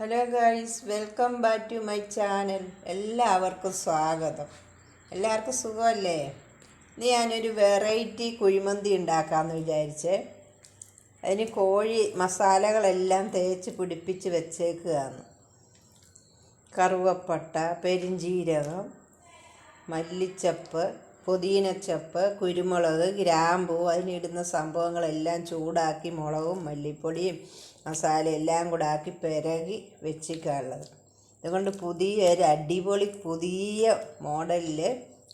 Hello guys welcome back to my channel എല്ലാവർക്കും സ്വാഗതം. എല്ലാവർക്കും സുഖമല്ലേ? ഇന്ന് ഞാനൊരു വെറൈറ്റി കുഴിമന്തി ഉണ്ടാക്കാമെന്ന് വിചാരിച്ചേ അതിന് കോഴി മസാലകളെല്ലാം തേച്ച് പിടിപ്പിച്ച് വെച്ചേക്കുകയാണ്. കറുവപ്പട്ട പെരിഞ്ചീരകം മല്ലിച്ചപ്പ് പുതിനച്ചപ്പ് കുരുമുളക് ഗ്രാമ്പൂ അതിനിടുന്ന സംഭവങ്ങളെല്ലാം ചൂടാക്കി മുളകും മല്ലിപ്പൊടിയും മസാല എല്ലാം കൂടെ ആക്കി പിരകി വെച്ചിട്ടുള്ളത് അതുകൊണ്ട് പുതിയ ഒരു അടിപൊളി പുതിയ മോഡലിൽ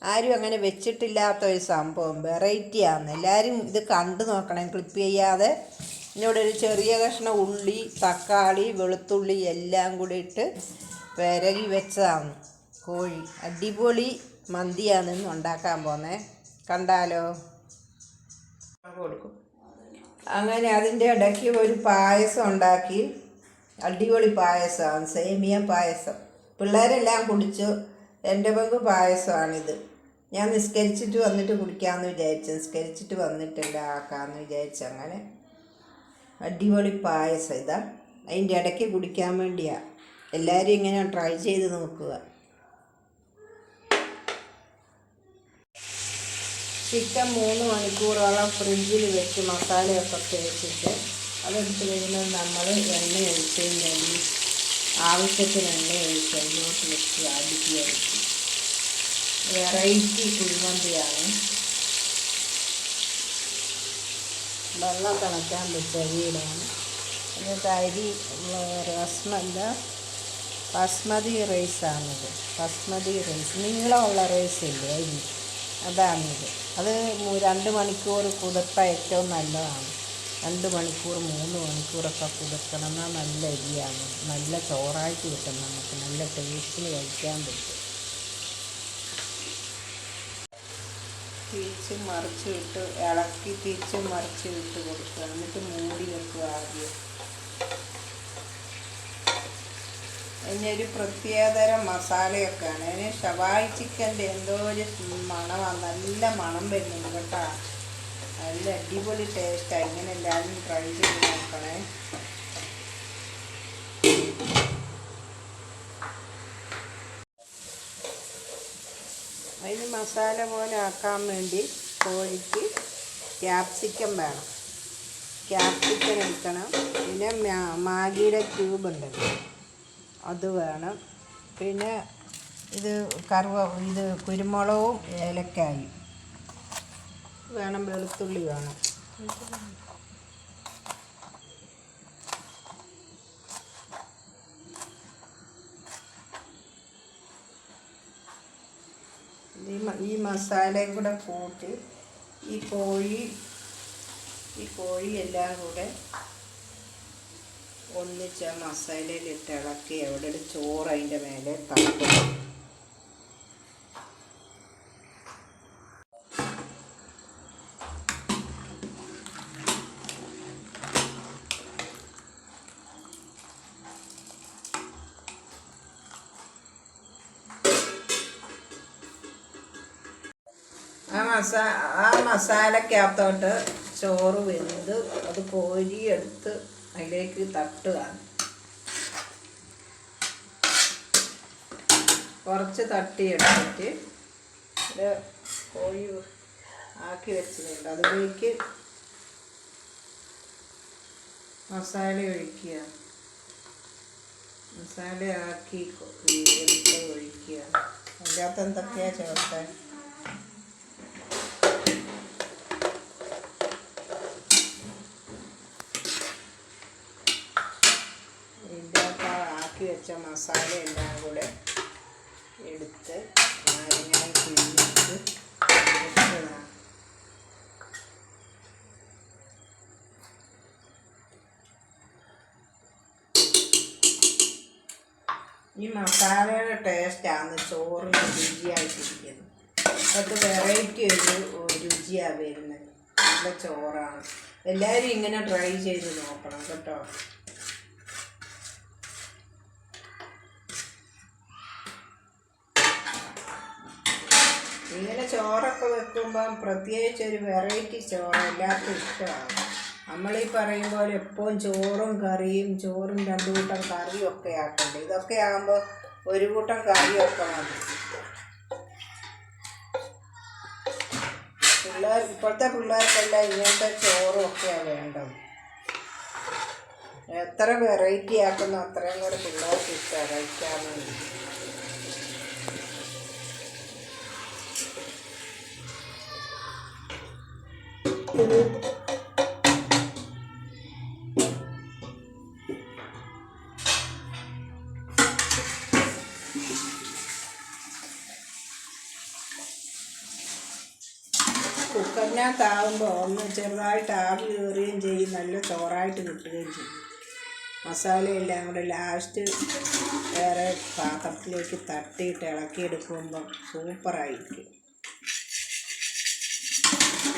ആരും അങ്ങനെ വെച്ചിട്ടില്ലാത്ത ഒരു സംഭവം വെറൈറ്റി വെറൈറ്റിയാണ് എല്ലാവരും ഇത് കണ്ടു നോക്കണം ക്ലിപ്പ് ചെയ്യാതെ. ഇതിനോട് ഒരു ചെറിയ കഷ്ണം ഉള്ളി തക്കാളി വെളുത്തുള്ളി എല്ലാം കൂടി ഇട്ട് പിരകി വെച്ചതാണ് കോഴി. അടിപൊളി മന്തിയാണ് ഇന്ന് ഉണ്ടാക്കാൻ പോന്നേ. കണ്ടാലോ? കൊടുക്കും. അങ്ങനെ അതിന്റെ ഇടയ്ക്ക് ഒരു പായസം ഉണ്ടാക്കി. അടിപൊളി പായസമാണ് സേമിയ പായസം. പിള്ളേരെല്ലാം കുടിച്ചു. എന്റെ പങ്ക് പായസമാണിത്. ഞാൻ നിസ്കരിച്ചിട്ട് വന്നിട്ട് കുടിക്കാമെന്ന് വിചാരിച്ചു. നിസ്കരിച്ചിട്ട് വന്നിട്ട് ആക്കാമെന്ന് വിചാരിച്ചു. അങ്ങനെ അടിപൊളി പായസം ഇതാ. അതിന്റെ ഇടയ്ക്ക് കുടിക്കാൻ വേണ്ടിയാണ് എല്ലാവരും ഇങ്ങനെ ട്രൈ ചെയ്ത് നോക്കുക. ചിക്കൻ മൂന്ന് മണിക്കൂറോളം ഫ്രിഡ്ജിൽ വെച്ച് മസാലയൊക്കെ തേച്ചിട്ട് അതെടുത്ത് കഴിയുമ്പോൾ നമ്മൾ എണ്ണ ഒഴിച്ച് കഴിഞ്ഞാൽ ആവശ്യത്തിന് എണ്ണ ഒഴിച്ച് അതിലോട്ട് വെച്ച് അടുക്കി അടിച്ച് വെറൈറ്റി കുഴിമന്തിയാണ്. വെള്ളം തിളക്കാൻ വെച്ച അരിയിടാണ് എന്നിട്ട് അരി റസ്മല്ല ബസ്മതി റൈസാണിത്. ബസ്മതി റൈസ്. നീളമുള്ള റൈസ് ഇല്ലേ? അരി അതാണിത്. അത് രണ്ട് മണിക്കൂർ കുതിർത്ത ഏറ്റവും നല്ലതാണ്. രണ്ട് മണിക്കൂർ മൂന്ന് മണിക്കൂറൊക്കെ കുതിർക്കണം നല്ല അരിയാണ്. നല്ല ചോറായിട്ട് കിട്ടും നമുക്ക്. നല്ല ടേസ്റ്റിന് കഴിക്കാൻ പറ്റും. തിരിച്ച് മറിച്ച് വിട്ട് ഇളക്കി തിരിച്ച് മറിച്ച് വിട്ട് കൊടുക്കുക. എന്നിട്ട് മൂടി വെക്കുക ആദ്യം. അതിനൊരു പ്രത്യേകതരം മസാലയൊക്കെയാണ്. അതിന് ഷവായി ചിക്കന്റെ എന്തോ ഒരു മണമാണ് നല്ല മണം വരുന്നുണ്ട് കേട്ടോ. നല്ല അടിപൊളി ടേസ്റ്റാണ് ഇങ്ങനെ എല്ലാവരും ട്രൈ ചെയ്ത് നോക്കണേ. അതിന് മസാല പോലെ ആക്കാൻ വേണ്ടി കോഴിക്ക് ക്യാപ്സിക്കം വേണം. ക്യാപ്സിക്കം എടുക്കണം. പിന്നെ മാഗിയുടെ ക്യൂബ് ഉണ്ടല്ലോ. അത് വേണം. പിന്നെ ഇത് കറുവ ഇത് കുരുമുളകും ഏലക്കായും. വേണം വെളുത്തുള്ളി വേണം. ഈ മസാലയും കൂടെ കൂട്ടി ഈ കോഴി ഈ കോഴി എല്ലാം കൂടെ ഒന്നിച്ച് മസാലയിലിട്ട് ഇളക്കി അവിടെ ഒരു ചോറ് അതിന്റെ മേലെ തട്ടും ആ മസാലക്കകത്തോട്ട് ചോറ് വെന്ത് അത് കോരിയെടുത്ത് അതിലേക്ക് തട്ടുക. കുറച്ച് തട്ടിയെടുത്തിട്ട് ഒരു കോഴി ആക്കി വെച്ചിട്ടുണ്ട്. അതിലേക്ക് മസാല ഒഴിക്കുക. മസാല ആക്കി ഒഴിക്കുക. അല്ലാത്ത എന്തൊക്കെയാണ് ചേർക്കാൻ ഇതിന്റെ ആക്കി വെച്ച മസാല എല്ലാം കൂടെ എടുത്ത് ഇങ്ങനെ പിഴിഞ്ഞിട്ട് ഈ മസാലയുടെ ടേസ്റ്റാണ് ചോറിന് രുചിയായിട്ടിരിക്കുന്നത്. അത് വെറൈറ്റി ഒരു രുചിയാണ് വരുന്നത്. നല്ല ചോറാണ്. എല്ലാവരും ഇങ്ങനെ ട്രൈ ചെയ്ത് നോക്കണം കേട്ടോ. ഇങ്ങനെ ചോറൊക്കെ വെക്കുമ്പം പ്രത്യേകിച്ച് ഒരു വെറൈറ്റി ചോറ് എല്ലാവർക്കും ഇഷ്ടമാണ്. നമ്മളീ പറയും പോലെ എപ്പോഴും ചോറും കറിയും ചോറും രണ്ടു കൂട്ടം കറിയും ഒക്കെ ആക്കണ്ടേ? ഇതൊക്കെ ആകുമ്പോൾ ഒരു കൂട്ടം കറിയൊക്കെ മതി. പിള്ളേർ ഇപ്പോഴത്തെ പിള്ളേർക്കെല്ലാം ഇങ്ങനത്തെ ചോറും ഒക്കെയാണ് വേണ്ടത്. എത്ര വെറൈറ്റി ആക്കുന്ന അത്രയും കൂടെ പിള്ളേർക്ക് ഇഷ്ടമാണ് കഴിക്കാൻ കുക്കറിനകത്താവുമ്പോൾ ഒന്ന് ചെറുതായിട്ട് ആവി കയറുകയും ചെയ്യും. നല്ല ചോറായിട്ട് കിട്ടുകയും ചെയ്യും. മസാലയെല്ലാം കൂടെ ലാസ്റ്റ് വേറെ പാത്രത്തിലേക്ക് തട്ടിയിട്ട് ഇളക്കിയെടുക്കുമ്പോൾ സൂപ്പറായിരിക്കും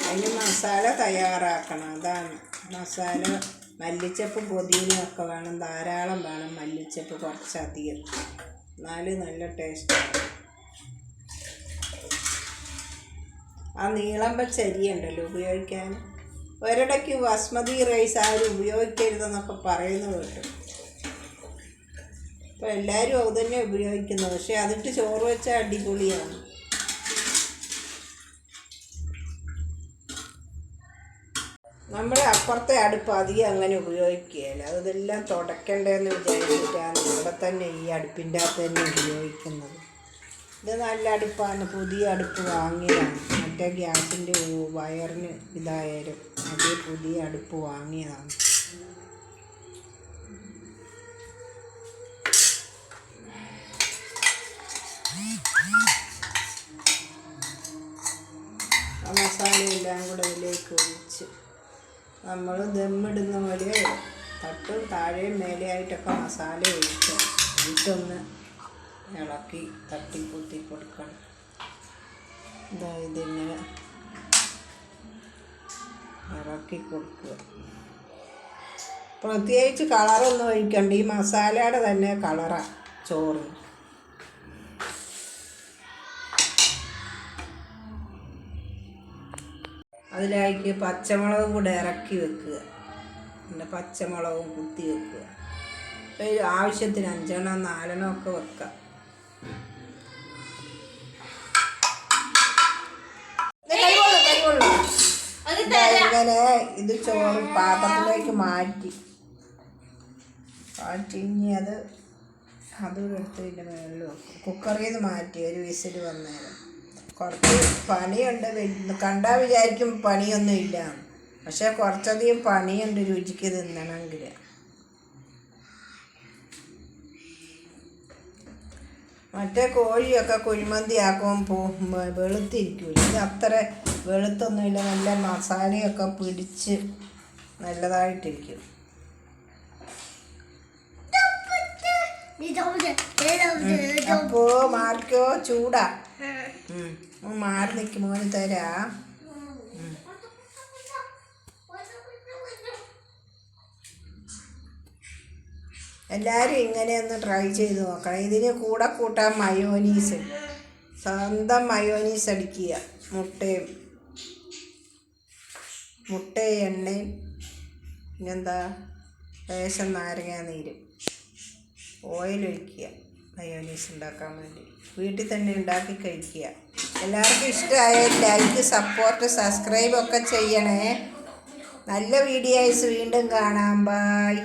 അതിന് മസാല തയ്യാറാക്കണം. അതാണ്. മസാല മല്ലിച്ചപ്പ് പുതിനയും ഒക്കെ വേണം. ധാരാളം വേണം മല്ലിച്ചപ്പ് കുറച്ചധികം. എന്നാലും നല്ല ടേസ്റ്റ് ആ നീളം പച്ചരിയുണ്ടല്ലോ ഉപയോഗിക്കാൻ? ഒരിടയ്ക്ക് ബസ്മതി റൈസ് ആരും ഉപയോഗിക്കരുതെന്നൊക്കെ പറയുന്നത് കേട്ടു. ഇപ്പം എല്ലാവരും അത് തന്നെ ഉപയോഗിക്കുന്നത് പക്ഷേ അതിട്ട് ചോറ് വെച്ചാൽ അടിപൊളിയാണ്. നമ്മുടെ അപ്പുറത്തെ അടുപ്പ് അധികം അങ്ങനെ ഉപയോഗിക്കുകയില്ല. അതെല്ലാം തുടയ്ക്കണ്ടേന്ന് വിചാരിച്ചിട്ടാണ് ഇവിടെ തന്നെ ഈ അടുപ്പിന്റെ അകത്ത് തന്നെ ഉപയോഗിക്കുന്നത്. ഇത് നല്ല അടുപ്പാണ്. പുതിയ അടുപ്പ് വാങ്ങിയതാണ്. മറ്റേ ഗ്യാസിന്റെ വയറിന് ഇതായാലും അതേ പുതിയ അടുപ്പ് വാങ്ങിയതാണ്. മസാലയെല്ലാം കൂടെ അതിലേക്ക് ഒഴിച്ച് നമ്മൾ ദമ്മിടുന്ന പോലെ തട്ടും താഴെയും മേലെയായിട്ടൊക്കെ മസാല ഒഴിച്ച് ഇട്ടൊന്ന് ഇളക്കി തട്ടി പൊത്തി കൊടുക്കണം. ഇതാ ഇതിങ്ങനെ ഇളക്കി കൊടുക്കുക. പ്രത്യേകിച്ച് കളറൊന്നും ഒഴിക്കണ്ട. ഈ മസാലയുടെ തന്നെ കളറാണ് ചോറ്. അതിലേക്ക് പച്ചമുളകും കൂടെ ഇറക്കി വെക്കുക. പിന്നെ പച്ചമുളകും കുത്തി വെക്കുക. ഒരു ആവശ്യത്തിന് അഞ്ചെണ്ണം നാലെണ്ണം ഒക്കെ വെക്കാം. ഇങ്ങനെ ഇത് ചോറ് പാത്രത്തിലേക്ക് മാറ്റി. മാറ്റി ഇനി അത് അതും എടുത്ത് ഇതിന്റെ മുകളിൽ വെക്കും. കുക്കറിൽ നിന്ന് മാറ്റി ഒരു വിസിൽ വന്നേരം. കുറച്ച് പണിയുണ്ട്. കണ്ടാൽ വിചാരിക്കും പണിയൊന്നും ഇല്ല പക്ഷെ കുറച്ചധികം പണിയുണ്ട് രുചിക്ക് തിന്നണമെങ്കിൽ. മറ്റേ കോഴിയൊക്കെ കുഴിമന്തി ആക്കുമ്പോൾ വെളുത്തിരിക്കില്ല ഇത് അത്ര വെളുത്തൊന്നുമില്ല. നല്ല മസാലയൊക്കെ പിടിച്ച് നല്ലതായിട്ടിരിക്കും. അപ്പോ മാർക്കോ ചൂടാ. മാറി നിൽക്കും മോന്. എല്ലാവരും ഇങ്ങനെ ഒന്ന് ട്രൈ ചെയ്ത് നോക്കണം. ഇതിന് കൂടെ കൂട്ടാൻ മയോനീസ് സ്വന്തം മയോനീസ് അടിക്കുക. മുട്ടയും. മുട്ട എണ്ണയും. പിന്നെന്താ? ലേശം നാരങ്ങ നീര്. ഓയിൽ ഒഴിക്കുക. മയോനീസ് ഉണ്ടാക്കാൻ വേണ്ടി. വീട്ടിൽ തന്നെ ഉണ്ടാക്കി കഴിക്കുക. എല്ലാവർക്കും ഇഷ്ടമായ ലൈക്ക് സപ്പോർട്ട് സബ്സ്ക്രൈബ് ഒക്കെ ചെയ്യണേ. നല്ല വീഡിയോസ് വീണ്ടും കാണാം. ബായ്